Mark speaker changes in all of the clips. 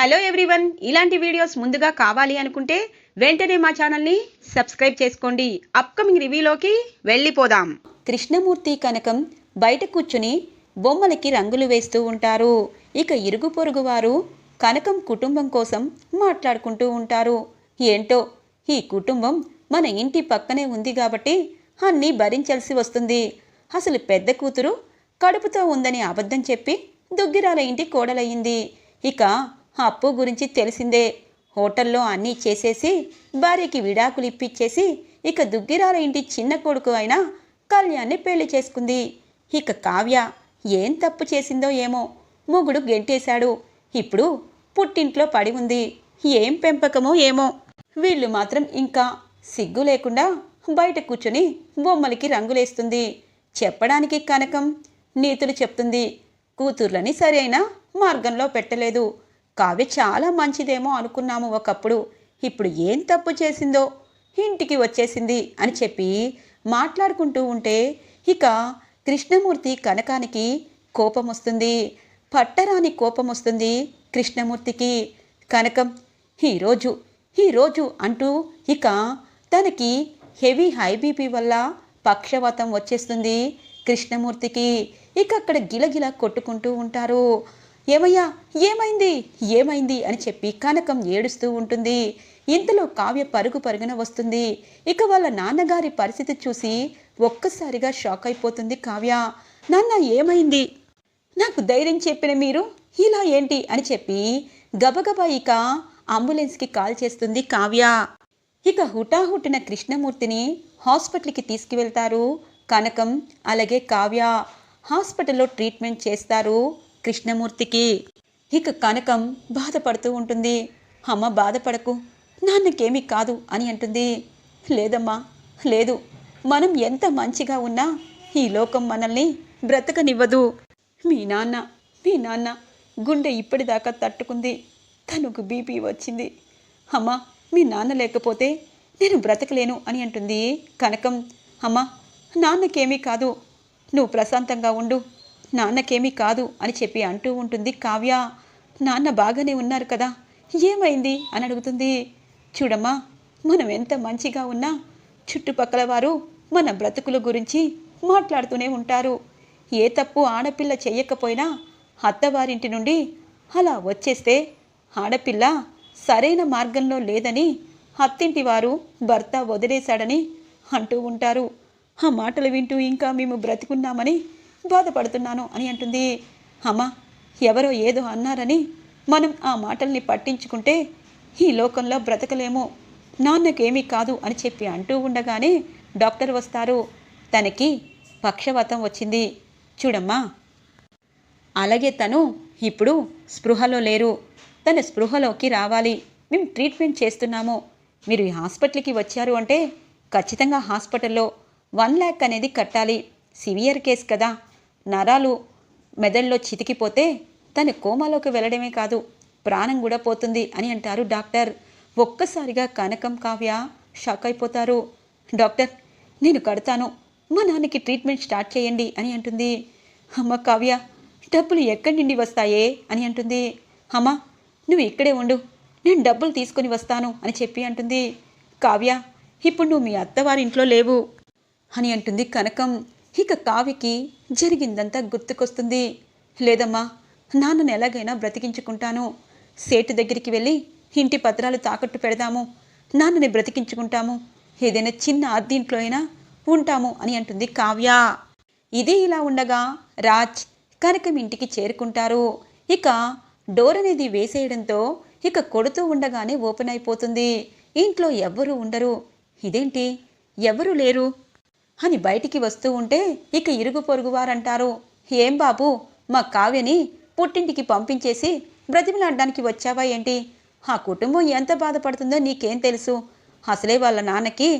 Speaker 1: Hello everyone. ఇలాంటి videos ముందుగా కావాలి అనుకుంటే వెంటనే మా ఛానల్ని సబ్స్క్రైబ్ చేసుకోండి. అప్కమింగ్ రివ్యూలోకి వెళ్ళిపోదాం. కృష్ణమూర్తి కనకం బయట కూర్చుని బొమ్మలకి రంగులు వేస్తూ ఉంటారు. ఇక ఇరుగు పొరుగు వారు కనకం కుటుంబం కోసం మాట్లాడుకుంటూ ఉంటారు. ఏంటో? ఈ కుటుంబం మన ఇంటి పక్కనే ఉంది కాబట్టి అన్నీ భరించాల్సి వస్తుంది. అసలు పెద్ద కూతురు కడుపుతో ఉందని అబద్ధం చెప్పి దుగ్గిరాల ఇంటి కోడలయ్యింది. ఇక అప్పు గురించి తెలిసిందే. హోటల్లో అన్నీ చేసేసి భార్యకి విడాకులు ఇప్పించేసి ఇక దుగ్గిరాల ఇంటి చిన్న కొడుకు అయిన కళ్యాణ్ని పెళ్ళి చేసుకుంది. ఇక కావ్య ఏం తప్పు చేసిందో ఏమో మొగుడు గెంటేశాడు. ఇప్పుడు పుట్టింట్లో పడి ఉంది. ఏం పెంపకమో ఏమో. వీళ్ళు మాత్రం ఇంకా సిగ్గు లేకుండా బయట కూర్చొని బొమ్మలకి రంగులేస్తుంది. చెప్పడానికి కనకం నీతులు చెప్తుంది. కూతుర్లని సరైన మార్గంలో పెట్టలేదు. కావ్య చాలా మంచిదేమో అనుకున్నాము ఒకప్పుడు. ఇప్పుడు ఏం తప్పు చేసిందో? ఇంటికి వచ్చేసింది అని చెప్పి మాట్లాడుకుంటూ ఉంటే ఇక కృష్ణమూర్తి కనకానికి కోపం వస్తుంది పట్టరాని కోపం వస్తుంది కృష్ణమూర్తికి. కనకం ఈరోజు ఈరోజు అంటూ ఇక తనకి హెవీ హై బీపీ వల్ల పక్షవాతం వచ్చేస్తుంది కృష్ణమూర్తికి. ఇక అక్కడ గిలగిల కొట్టుకుంటూ ఉంటారు. ఏమయ్యా? ఏమైంది? ఏమైంది? అని చెప్పి కనకం ఏడుస్తూ ఉంటుంది. ఇంతలో కావ్య పరుగు పరుగున వస్తుంది. ఇక వాళ్ళ నాన్నగారి పరిస్థితి చూసి ఒక్కసారిగా షాక్ అయిపోతుంది కావ్య. నాన్న ఏమైంది? నాకు ధైర్యం చెప్పిన మీరు? ఇలా ఏంటి? అని చెప్పి గబగబా ఇక అంబులెన్స్కి కాల్ చేస్తుంది కావ్య. ఇక హుటాహుటిన కృష్ణమూర్తిని హాస్పిటల్కి తీసుకువెళ్తారు కనకం అలాగే కావ్య. హాస్పిటల్లో ట్రీట్మెంట్ చేస్తారు కృష్ణమూర్తికి. ఇక కనకం బాధపడుతూ ఉంటుంది. అమ్మ బాధపడకు. నాన్నకేమీ కాదు అని అంటుంది. లేదమ్మా లేదు. మనం ఎంత మంచిగా ఉన్నా ఈ లోకం మనల్ని బ్రతకనివ్వదు. మీ నాన్న మీ నాన్న గుండె ఇప్పటిదాకా తట్టుకుంది. తనకు బీపీ వచ్చింది. అమ్మా మీ నాన్న లేకపోతే నేను బ్రతకలేను అని అంటుంది కనకం. అమ్మా నాన్నకేమీ కాదు. నువ్వు ప్రశాంతంగా ఉండు. నాన్నకేమీ కాదు అని చెప్పి అంటూ ఉంటుంది కావ్య. నాన్న బాగానే ఉన్నారు కదా ఏమైంది అని అడుగుతుంది. చూడమ్మా మనం ఎంత మంచిగా ఉన్నా చుట్టుపక్కల వారు మన బ్రతుకుల గురించి మాట్లాడుతూనే ఉంటారు. ఏ తప్పు ఆడపిల్ల చేయకపోయినా అత్తవారింటి నుండి అలా వచ్చేస్తే ఆడపిల్ల సరైన మార్గంలో లేదని అత్తింటి వారు భర్త వదిలేశాడని అంటూ ఉంటారు. ఆ మాటలు వింటూ ఇంకా మేము బ్రతికున్నామని బాధపడుతున్నాను అని అంటుంది. అమ్మా ఎవరో ఏదో అన్నారని మనం ఆ మాటల్ని పట్టించుకుంటే ఈ లోకంలో బ్రతకలేము నాన్నకేమీ కాదు అని చెప్పి అంటూ ఉండగానే డాక్టర్ వస్తారు. తనకి పక్షవాతం వచ్చింది. చూడమ్మా. అలాగే తను ఇప్పుడు స్పృహలో లేరు. తన స్పృహలోకి రావాలి. మేము ట్రీట్మెంట్ చేస్తున్నాము. మీరు ఈ హాస్పిటల్కి వచ్చారు అంటే ఖచ్చితంగా హాస్పిటల్లో వన్ ల్యాక్ అనేది కట్టాలి. సివియర్ కేస్ కదా. నరాలు మెదడులో చితికిపోతే తను కోమాలోకి వెళ్ళడమే కాదు ప్రాణం కూడా పోతుంది అని అంటారు డాక్టర్. ఒక్కసారిగా కనకం కావ్య షాక్ అయిపోతారు. డాక్టర్ నేను కడతాను. మా నాన్నకి ట్రీట్మెంట్ స్టార్ట్ చేయండి అని అంటుంది. అమ్మ కావ్య డబ్బులు ఎక్కడి నుండి వస్తాయే అని అంటుంది. అమ్మ నువ్వు ఇక్కడే ఉండు. నేను డబ్బులు తీసుకొని వస్తాను అని చెప్పి అంటుంది. కావ్య ఇప్పుడు నువ్వు మీ అత్తవారింట్లో లేవు అని అంటుంది కనకం. ఇక కావ్యకి జరిగిందంతా గుర్తుకొస్తుంది. లేదమ్మా నాన్నను ఎలాగైనా బ్రతికించుకుంటాను. సేటు దగ్గరికి వెళ్ళి ఇంటి పత్రాలు తాకట్టు పెడదాము నాన్నని బ్రతికించుకుంటాము. ఏదైనా చిన్న అద్దీంట్లో అయినా ఉంటాము అని అంటుంది కావ్య. ఇది ఇలా ఉండగా రాజ్ కనకం ఇంటికి చేరుకుంటారు. ఇక డోర్ అనేది వేసేయడంతో ఇక కొడుతూ ఉండగానే ఓపెన్ అయిపోతుంది. ఇంట్లో ఎవ్వరూ ఉండరు. ఇదేంటి? ఎవరూ లేరు. అని బయటికి వస్తూ ఉంటే ఇక ఇరుగు పొరుగు వారంటారు. ఏం బాబు మా కావ్యని పుట్టింటికి పంపించేసి బ్రతిమలాడడానికి వచ్చావా ఏంటి? ఆ కుటుంబం ఎంత బాధపడుతుందో నీకేం తెలుసు? అసలే వాళ్ళ నాన్నకి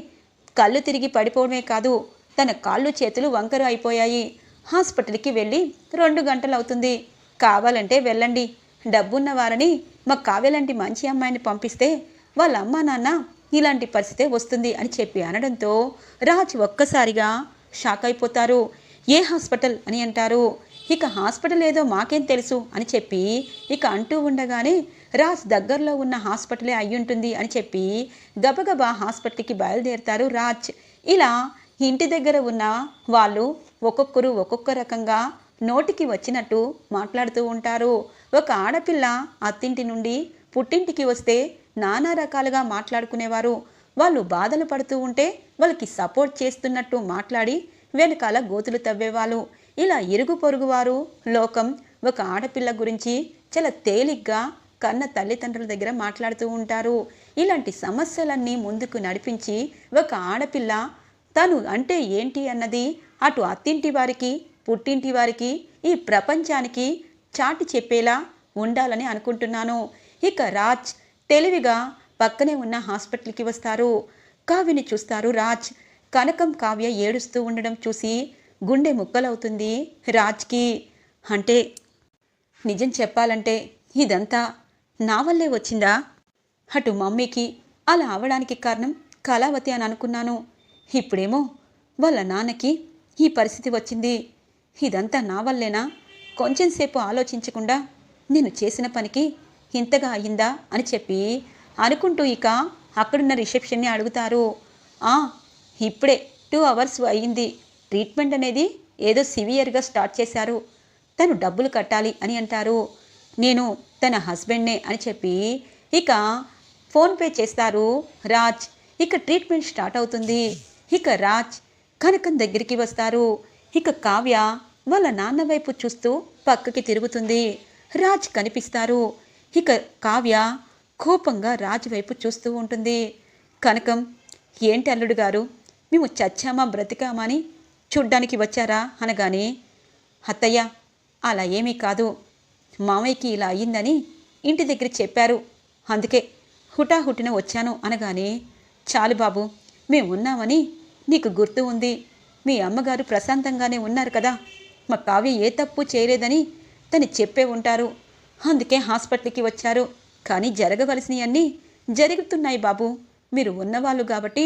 Speaker 1: కళ్ళు తిరిగి పడిపోవడమే కాదు తన కాళ్ళు చేతులు వంకరు అయిపోయాయి. హాస్పిటల్కి వెళ్ళి రెండు గంటలు అవుతుంది కావాలంటే వెళ్ళండి. డబ్బున్న వారని మా కావ్యలాంటి మంచి అమ్మాయిని పంపిస్తే వాళ్ళ అమ్మ నాన్న ఇలాంటి పరిస్థితే వస్తుంది అని చెప్పి అనడంతో రాజ్ ఒక్కసారిగా షాక్ అయిపోతారు. ఏ హాస్పిటల్ అని అంటారు? ఇక హాస్పిటల్ ఏదో మాకేం తెలుసు అని చెప్పి ఇక అంటూ ఉండగానే రాజ్ దగ్గరలో ఉన్న హాస్పిటలే అయ్యుంటుంది అని చెప్పి గబగబా హాస్పిటల్కి బయలుదేరుతారు రాజ్. ఇలా ఇంటి దగ్గర ఉన్న వాళ్ళు ఒక్కొక్కరు ఒక్కొక్క రకంగా నోటికి వచ్చినట్టు మాట్లాడుతూ ఉంటారు. ఒక ఆడపిల్ల అత్తింటి నుండి పుట్టింటికి వస్తే నానా రకాలుగా మాట్లాడుకునేవారు. వాళ్ళు బాధలు పడుతూ ఉంటే వాళ్ళకి సపోర్ట్ చేస్తున్నట్టు మాట్లాడి వెనకాల గోతులు తవ్వేవాళ్ళు. ఇలా ఇరుగు పొరుగు వారు లోకం ఒక ఆడపిల్ల గురించి చాలా తేలిగ్గా కన్న తల్లిదండ్రుల దగ్గర మాట్లాడుతూ ఉంటారు. ఇలాంటి సమస్యలన్నీ ముందుకు నడిపించి ఒక ఆడపిల్ల తను అంటే ఏంటి అన్నది అటు అత్తింటి వారికి పుట్టింటి వారికి ఈ ప్రపంచానికి చాటి చెప్పేలా ఉండాలని అనుకుంటున్నాను. ఇక రాజ్ తెలివిగా పక్కనే ఉన్న హాస్పిటల్కి వస్తారు. కావ్యని చూస్తారు రాజ్. కనకం కావ్య ఏడుస్తూ ఉండడం చూసి గుండె ముక్కలవుతుంది రాజ్కి. అంటే నిజం చెప్పాలంటే ఇదంతా నా వల్లే వచ్చిందా? అటు మమ్మీకి అలా అవడానికి కారణం కళావతి అని అనుకున్నాను. ఇప్పుడేమో వాళ్ళ నాన్నకి ఈ పరిస్థితి వచ్చింది. ఇదంతా నా వల్లేనా? కొంచెంసేపు ఆలోచించకుండా నేను చేసిన పనికి ఇంతగా అయ్యిందా అని చెప్పి అనుకుంటూ ఇక అక్కడున్న రిసెప్షన్ని అడుగుతారు. "ఆ, ఇప్పుడే టూ అవర్స్ అయ్యింది. ట్రీట్మెంట్ అనేది ఏదో సివియర్గా స్టార్ట్ చేశారు. తను డబ్బులు కట్టాలి అని అంటారు. నేను తన హస్బెండ్నే అని చెప్పి ఇక ఫోన్పే చేస్తారు. రాజ్ ఇక ట్రీట్మెంట్ స్టార్ట్ అవుతుంది. ఇక రాజ్ కనకం దగ్గరికి వస్తారు. ఇక కావ్య వాళ్ళ నాన్న వైపు చూస్తూ పక్కకి తిరుగుతుంది. రాజ్ కనిపిస్తారు. ఇక కావ్య కోపంగా రాజు వైపు చూస్తూ ఉంటుంది. కనకం ఏంటి అల్లుడు గారు? మేము చచ్చామా బ్రతికామా అని చూడ్డానికి వచ్చారా? అనగానే అత్తయ్య అలా ఏమీ కాదు. మామయ్యకి ఇలా అయ్యిందని ఇంటి దగ్గర చెప్పారు. అందుకే హుటాహుటిన వచ్చాను. అనగానే చాలు బాబు మేము ఉన్నామని నీకు గుర్తు ఉంది. మీ అమ్మగారు ప్రశాంతంగానే ఉన్నారు కదా. మా కావ్య ఏ తప్పు చేయలేదని తను చెప్పే ఉంటారు. అందుకే హాస్పిటల్కి వచ్చారు. కానీ జరగవలసినవన్నీ జరుగుతున్నాయి బాబు. మీరు ఉన్నవాళ్ళు కాబట్టి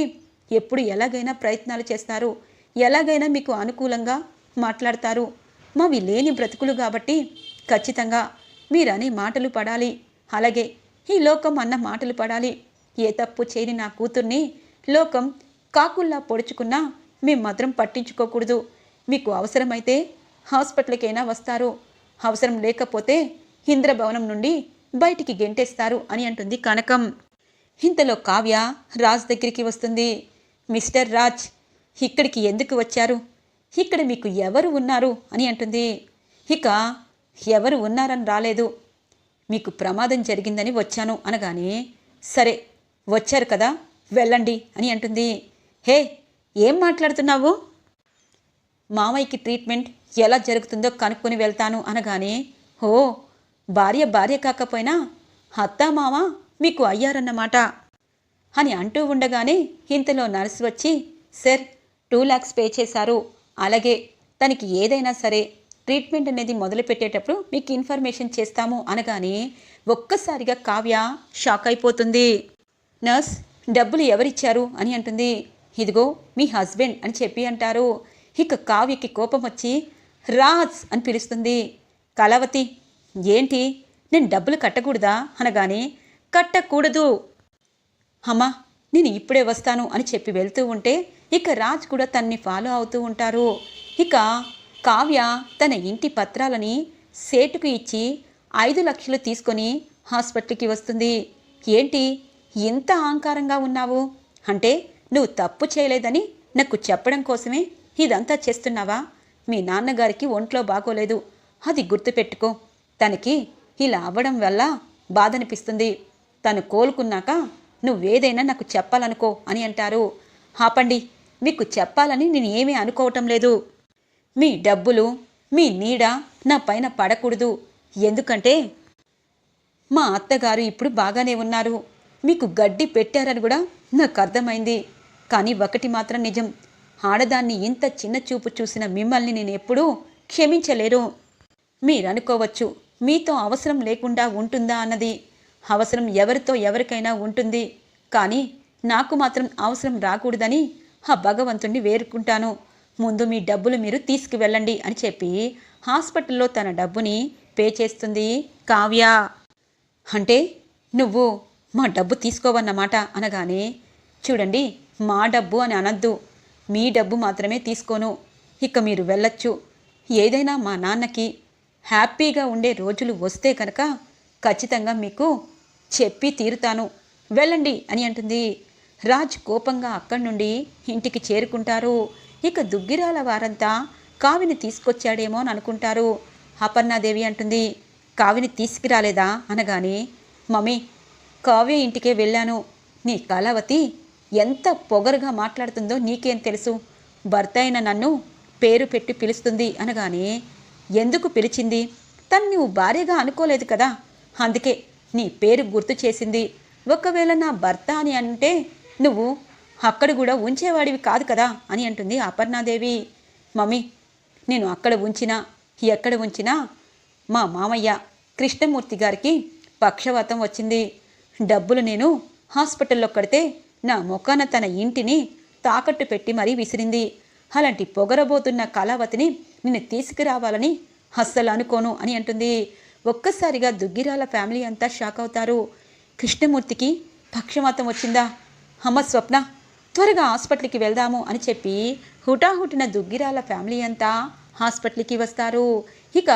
Speaker 1: ఎప్పుడు ఎలాగైనా ప్రయత్నాలు చేస్తారు. ఎలాగైనా మీకు అనుకూలంగా మాట్లాడతారు. మావి లేని బ్రతుకులు కాబట్టి ఖచ్చితంగా మీరని మాటలు పడాలి. అలాగే ఈ లోకం అన్న మాటలు పడాలి. ఏ తప్పు చేయని నా కూతుర్ని లోకం కాకుల్లా పొడుచుకున్నా మేము మాత్రం పట్టించుకోకూడదు. మీకు అవసరమైతే హాస్పిటల్కైనా వస్తారు. అవసరం లేకపోతే ఇంద్రభవనం నుండి బయటికి గెంటేస్తారు అని అంటుంది కనకం. ఇంతలో కావ్య రాజ్ దగ్గరికి వస్తుంది. మిస్టర్ రాజ్ ఇక్కడికి ఎందుకు వచ్చారు? ఇక్కడ మీకు ఎవరు ఉన్నారు? అని అంటుంది. ఇక ఎవరు ఉన్నారని రాలేదు. మీకు ప్రమాదం జరిగిందని వచ్చాను అనగానే సరే వచ్చారు కదా వెళ్ళండి అని అంటుంది. హే ఏం మాట్లాడుతున్నావు? మామయ్యకి ట్రీట్మెంట్ ఎలా జరుగుతుందో కనుక్కొని వెళ్తాను అనగానే ఓ భార్య భార్య కాకపోయినా అత్తామామ మీకు అయ్యారన్నమాట అని అంటూ ఉండగానే ఇంతలో నర్సు వచ్చి సార్ టూ ల్యాక్స్ పే చేశారు. అలాగే తనకి ఏదైనా సరే ట్రీట్మెంట్ అనేది మొదలుపెట్టేటప్పుడు మీకు ఇన్ఫర్మేషన్ చేస్తాము అనగానే ఒక్కసారిగా కావ్య షాక్ అయిపోతుంది. నర్స్ డబ్బులు ఎవరిచ్చారు? అని అంటుంది. ఇదిగో మీ హస్బెండ్ అని చెప్పి అంటారు. ఇక కావ్యకి కోపం వచ్చి రాజ్ అని పిలుస్తుంది. కళావతి ఏంటి? నేను డబ్బులు కట్టకూడదా? అనగానే కట్టకూడదు. అమ్మా నేను ఇప్పుడే వస్తాను అని చెప్పి వెళ్తూ ఉంటే ఇక రాజ్ కూడా తన్ని ఫాలో అవుతూ ఉంటారు. ఇక కావ్య తన ఇంటి పత్రాలని సేటుకు ఇచ్చి ఐదు లక్షలు తీసుకొని హాస్పిటల్కి వస్తుంది. ఏంటి? ఇంత అహంకారంగా ఉన్నావు? అంటే నువ్వు తప్పు చేయలేదని నాకు చెప్పడం కోసమే ఇదంతా చేస్తున్నావా? మీ నాన్నగారికి ఒంట్లో బాగోలేదు. అది గుర్తుపెట్టుకో. తనకి ఇలా అవ్వడం వల్ల బాధనిపిస్తుంది. తను కోలుకున్నాక నువ్వేదైనా నాకు చెప్పాలనుకో అని అంటారు. ఆపండి మీకు చెప్పాలని నేను ఏమీ అనుకోవటం లేదు. మీ డబ్బులు మీ నీడ నా పైన పడకూడదు. ఎందుకంటే మా అత్తగారు ఇప్పుడు బాగానే ఉన్నారు. మీకు గడ్డి పెట్టారని కూడా నాకు అర్థమైంది. కానీ ఒకటి మాత్రం నిజం. ఆడదాన్ని ఇంత చిన్న చూపు చూసిన మిమ్మల్ని నేను ఎప్పుడూ క్షమించలేరు మీరనుకోవచ్చు. మీతో అవసరం లేకుండా ఉంటుందా అన్నది. అవసరం ఎవరితో ఎవరికైనా ఉంటుంది. కానీ నాకు మాత్రం అవసరం రాకూడదని ఆ భగవంతుణ్ణి వేరుకుంటాను. ముందు మీ డబ్బులు మీరు తీసుకువెళ్ళండి అని చెప్పి హాస్పిటల్లో తన డబ్బుని పే చేస్తుంది కావ్య. అంటే నువ్వు మా డబ్బు తీసుకోవన్నమాట అనగానే చూడండి మా డబ్బు అని అనద్దు. మీ డబ్బు మాత్రమే తీసుకోను. ఇక మీరు వెళ్ళొచ్చు. ఏదైనా మా నాన్నకి హ్యాపీగా ఉండే రోజులు వస్తే కనుక ఖచ్చితంగా మీకు చెప్పి తీరుతాను. వెళ్ళండి అని అంటుంది. రాజ్ కోపంగా అక్కడి నుండి ఇంటికి చేరుకుంటారు. ఇక దుగ్గిరాల వారంతా కావిని తీసుకొచ్చాడేమో అని అనుకుంటారు. అపర్ణాదేవి అంటుంది కావిని తీసుకురాలేదా? అనగానే మమ్మీ కావ్య ఇంటికే వెళ్ళాను. నీ కళావతి ఎంత పొగరుగా మాట్లాడుతుందో నీకేం తెలుసు? భర్త అయిన నన్ను పేరు పెట్టి పిలుస్తుంది. అనగానే ఎందుకు పిలిచింది? తను నువ్వు భార్యగా అనుకోలేదు కదా? అందుకే నీ పేరు గుర్తు చేసింది. ఒకవేళ నా భర్త అని అంటే నువ్వు అక్కడ కూడా ఉంచేవాడివి కాదు కదా? అని అంటుంది అపర్ణాదేవి. మమ్మీ నేను అక్కడ ఉంచినా ఎక్కడ ఉంచినా మా మామయ్య కృష్ణమూర్తి గారికి పక్షవాతం వచ్చింది. డబ్బులు నేను హాస్పిటల్లో కడితే నా ముఖాన తన ఇంటిని తాకట్టు పెట్టి మరీ విసిరింది. అలాంటి పొగరబోతున్న కళావతిని నిన్ను తీసుకురావాలని అస్సలు అనుకోను అని అంటుంది. ఒక్కసారిగా దుగ్గిరాల ఫ్యామిలీ అంతా షాక్ అవుతారు. కృష్ణమూర్తికి పక్షవాతం వచ్చిందా? అమ్మ స్వప్న త్వరగా హాస్పిటల్కి వెళ్దాము అని చెప్పి హుటాహుటిన దుగ్గిరాల ఫ్యామిలీ అంతా హాస్పిటల్కి వస్తారు. ఇక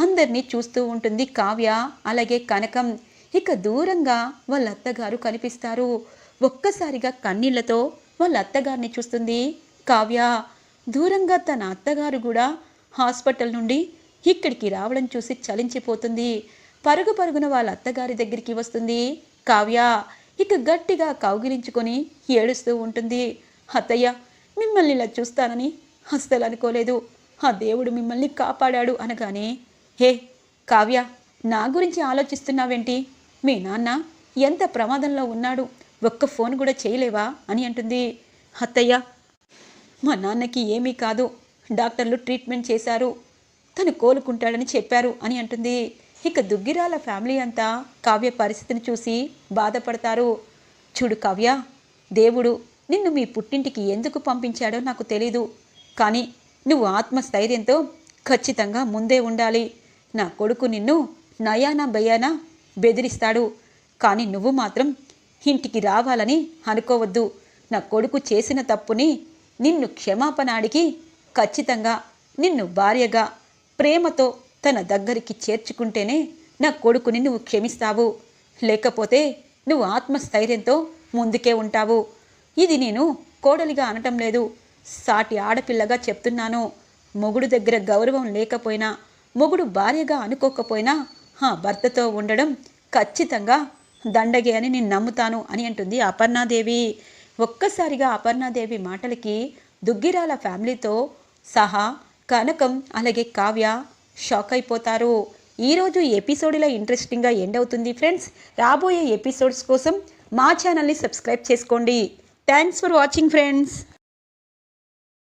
Speaker 1: అందరినీ చూస్తూ ఉంటుంది కావ్య అలాగే కనకం. ఇక దూరంగా వాళ్ళ అత్తగారు కనిపిస్తారు. ఒక్కసారిగా కన్నీళ్ళతో వాళ్ళ అత్తగారిని చూస్తుంది కావ్య. దూరంగా తన అత్తగారు కూడా హాస్పిటల్ నుండి ఇక్కడికి రావడం చూసి చలించిపోతుంది. పరుగు పరుగున వాళ్ళ అత్తగారి దగ్గరికి వస్తుంది. కావ్య ఇక గట్టిగా కౌగిలించుకొని ఏడుస్తూ ఉంటుంది. అత్తయ్య మిమ్మల్ని ఇలా చూస్తానని అస్సలు అనుకోలేదు. ఆ దేవుడు మిమ్మల్ని కాపాడాడు అనగానే హే కావ్య నా గురించి ఆలోచిస్తున్నావేంటి? మీ నాన్న ఎంత ప్రమాదంలో ఉన్నాడు. ఒక్క ఫోన్ కూడా చేయలేవా? అని అంటుంది. అత్తయ్య మా నాన్నకి ఏమీ కాదు. డాక్టర్లు ట్రీట్మెంట్ చేశారు. తను కోలుకుంటాడని చెప్పారు అని అంటుంది. ఇక దుగ్గిరాల ఫ్యామిలీ అంతా కావ్య పరిస్థితిని చూసి బాధపడతారు. చూడు కావ్య దేవుడు నిన్ను మీ పుట్టింటికి ఎందుకు పంపించాడో నాకు తెలీదు. కానీ నువ్వు ఆత్మస్థైర్యంతో ఖచ్చితంగా ముందే ఉండాలి. నా కొడుకు నిన్ను నయానా భయానా బెదిరిస్తాడు. కానీ నువ్వు మాత్రం ఇంటికి రావాలని అనుకోవద్దు. నా కొడుకు చేసిన తప్పుని నిన్ను క్షమాపణ అడిగి ఖచ్చితంగా నిన్ను భార్యగా ప్రేమతో తన దగ్గరికి చేర్చుకుంటేనే నా కొడుకుని నువ్వు క్షమిస్తావు. లేకపోతే నువ్వు ఆత్మస్థైర్యంతో ముందుకే ఉంటావు. ఇది నేను కోడలిగా అనటం లేదు. సాటి ఆడపిల్లగా చెప్తున్నాను. మొగుడు దగ్గర గౌరవం లేకపోయినా మొగుడు భార్యగా అనుకోకపోయినా ఆ భర్తతో ఉండడం ఖచ్చితంగా దండగే అని నేను నమ్ముతాను అని అంటుంది అపర్ణాదేవి. ఒక్కసారిగా అపర్ణాదేవి మాటలకి దుగ్గిరాల ఫ్యామిలీతో సహా కనకం అలాగే కావ్య షాక్ అయిపోతారు. ఈరోజు ఎపిసోడ్ ఇలా ఇంట్రెస్టింగ్గా ఎండ్ అవుతుంది ఫ్రెండ్స్. రాబోయే ఎపిసోడ్స్ కోసం మా ఛానల్ని సబ్స్క్రైబ్ చేసుకోండి. Thanks for watching friends.